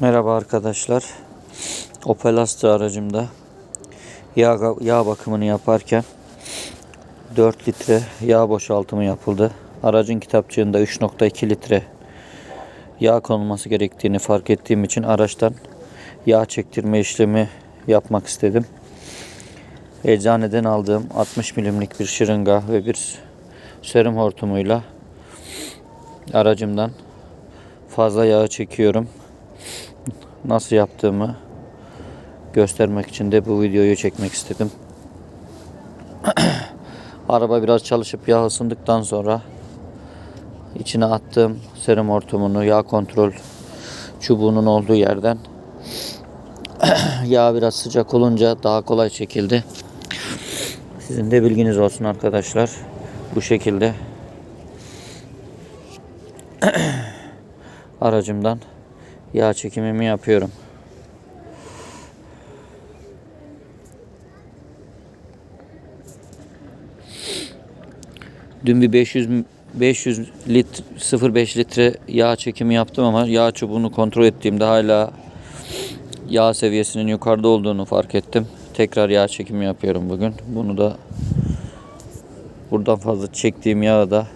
Merhaba arkadaşlar. Opel Astra aracımda yağ, yağ bakımını yaparken 4 litre yağ boşaltımı yapıldı. Aracın kitapçığında 3.2 litre yağ konulması gerektiğini fark ettiğim için araçtan yağ çektirme işlemi yapmak istedim. Eczaneden aldığım 60 milimlik bir şırınga ve bir serum hortumuyla aracımdan fazla yağı çekiyorum nasıl yaptığımı göstermek için de bu videoyu çekmek istedim. Araba biraz çalışıp yağ ısındıktan sonra içine attığım serum hortumunu yağ kontrol çubuğunun olduğu yerden yağ biraz sıcak olunca daha kolay çekildi. Sizin de bilginiz olsun arkadaşlar. Bu şekilde aracımdan yağ çekimimi yapıyorum. Dün bir 500 500 litre 0.5 litre yağ çekimi yaptım ama yağ çubuğunu kontrol ettiğimde hala yağ seviyesinin yukarıda olduğunu fark ettim. Tekrar yağ çekimi yapıyorum bugün. Bunu da buradan fazla çektiğim yağı da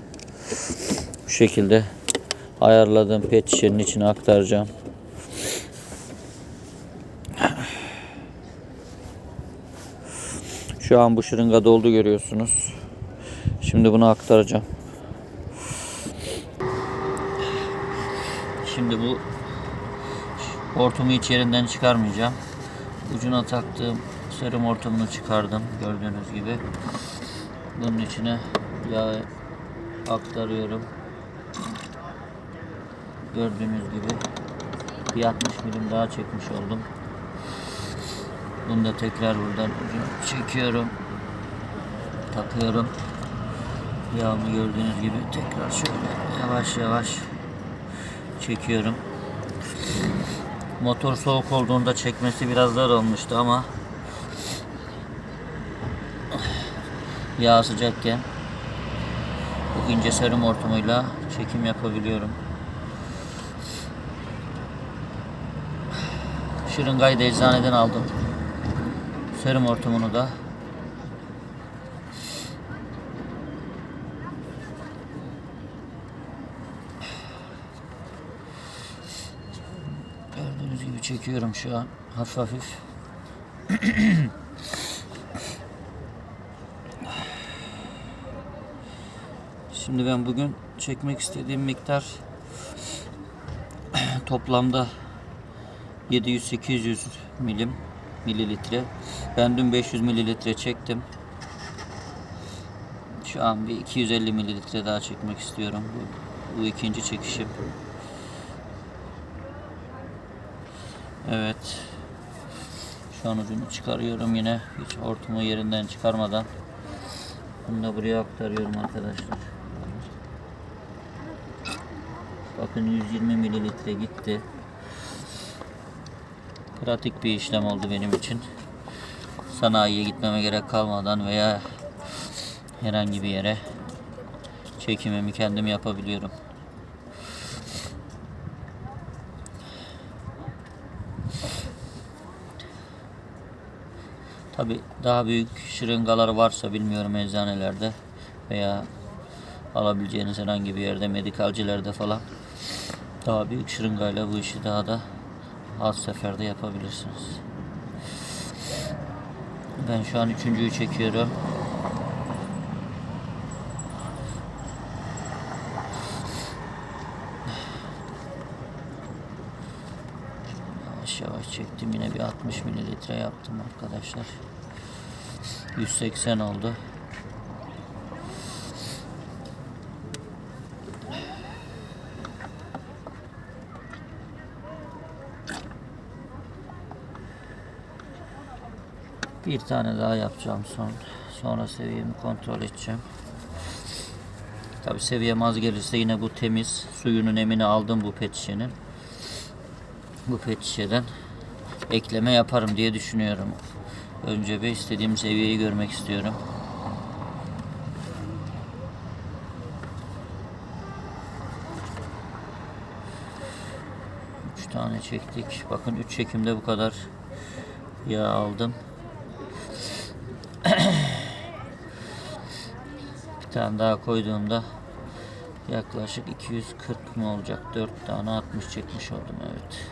bu şekilde ayarladığım pet şişenin içine aktaracağım. Şu an bu şırınga doldu görüyorsunuz. Şimdi bunu aktaracağım. Şimdi bu hortumu hiç yerinden çıkarmayacağım. Ucuna taktığım serum hortumunu çıkardım gördüğünüz gibi. Bunun içine yağ aktarıyorum. Gördüğünüz gibi bir 60 milim daha çekmiş oldum. Bunu da tekrar buradan çekiyorum. Takıyorum. Yağımı gördüğünüz gibi tekrar şöyle yavaş yavaş çekiyorum. Motor soğuk olduğunda çekmesi biraz zor olmuştu ama yağ sıcakken bu ince serum hortumuyla çekim yapabiliyorum. Şırıngayı da eczaneden aldım. Serum hortumunu da. Gördüğünüz gibi çekiyorum şu an. Hafif hafif. Şimdi ben bugün çekmek istediğim miktar toplamda 700-800 milim mililitre. Ben dün 500 mililitre çektim. Şu an bir 250 mililitre daha çekmek istiyorum. Bu, bu ikinci çekişim. Evet. Şu an ucunu çıkarıyorum yine. Hiç hortumu yerinden çıkarmadan. Bunu da buraya aktarıyorum arkadaşlar. Bakın 120 mililitre gitti. Pratik bir işlem oldu benim için. Sanayiye gitmeme gerek kalmadan veya herhangi bir yere çekimimi kendim yapabiliyorum. Tabi daha büyük şırıngalar varsa bilmiyorum eczanelerde veya alabileceğiniz herhangi bir yerde medikalcilerde falan daha büyük şırıngayla bu işi daha da az seferde yapabilirsiniz. Ben şu an üçüncüyü çekiyorum. Yavaş yavaş çektim. Yine bir 60 mililitre yaptım arkadaşlar. 180 oldu. Bir tane daha yapacağım son. Sonra seviyemi kontrol edeceğim. Tabi seviyem az gelirse yine bu temiz suyunun emini aldım bu pet şişenin. Bu pet şişeden ekleme yaparım diye düşünüyorum. Önce bir istediğim seviyeyi görmek istiyorum. tane çektik. Bakın 3 çekimde bu kadar yağ aldım. Tane daha koyduğumda yaklaşık 240 mı olacak? 4 tane 60 çekmiş oldum evet.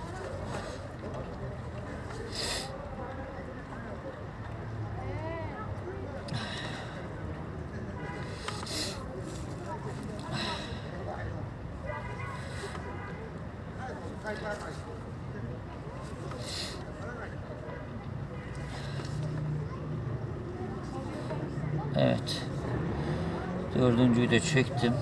Evet. Dördüncüyü de çektim.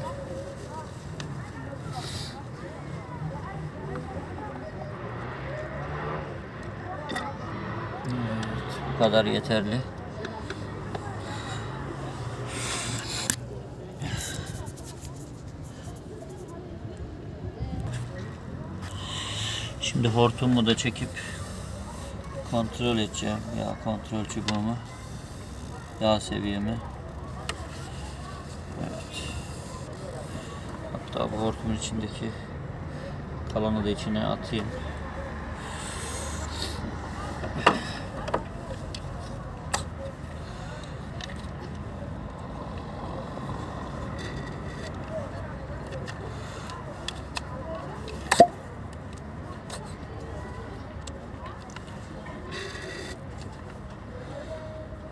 Evet, bu kadar yeterli. Şimdi hortumu da çekip kontrol edeceğim. Yağ kontrol çubuğumu. Yağ seviyemi. Hatta bu hortumun içindeki kalanı da içine atayım.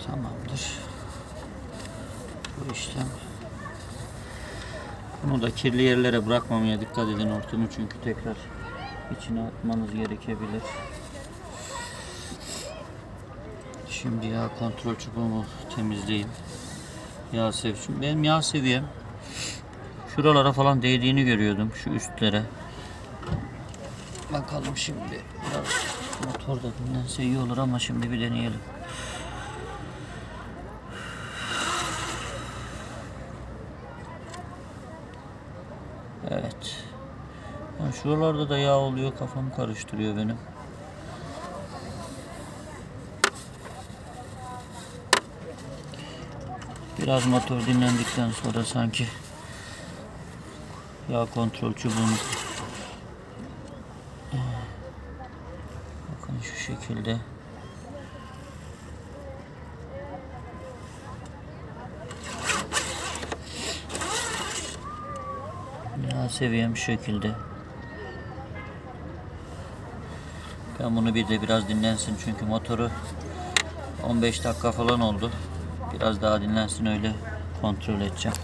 Tamamdır. Bu işlem. Bunu da kirli yerlere bırakmamaya dikkat edin hortumu çünkü tekrar içine atmanız gerekebilir. Şimdi yağ kontrol çubuğumu temizleyeyim. Yağ sev. Şimdi benim yağ seviyem şuralara falan değdiğini görüyordum şu üstlere. Bakalım şimdi biraz motorda dinlense iyi olur ama şimdi bir deneyelim. Evet. Yani şuralarda da yağ oluyor kafamı karıştırıyor benim. Biraz motor dinlendikten sonra sanki yağ kontrol çubuğunu bakın şu şekilde yağ seviyem şu şekilde. Ben bunu bir de biraz dinlensin çünkü motoru 15 dakika falan oldu. Biraz daha dinlensin öyle kontrol edeceğim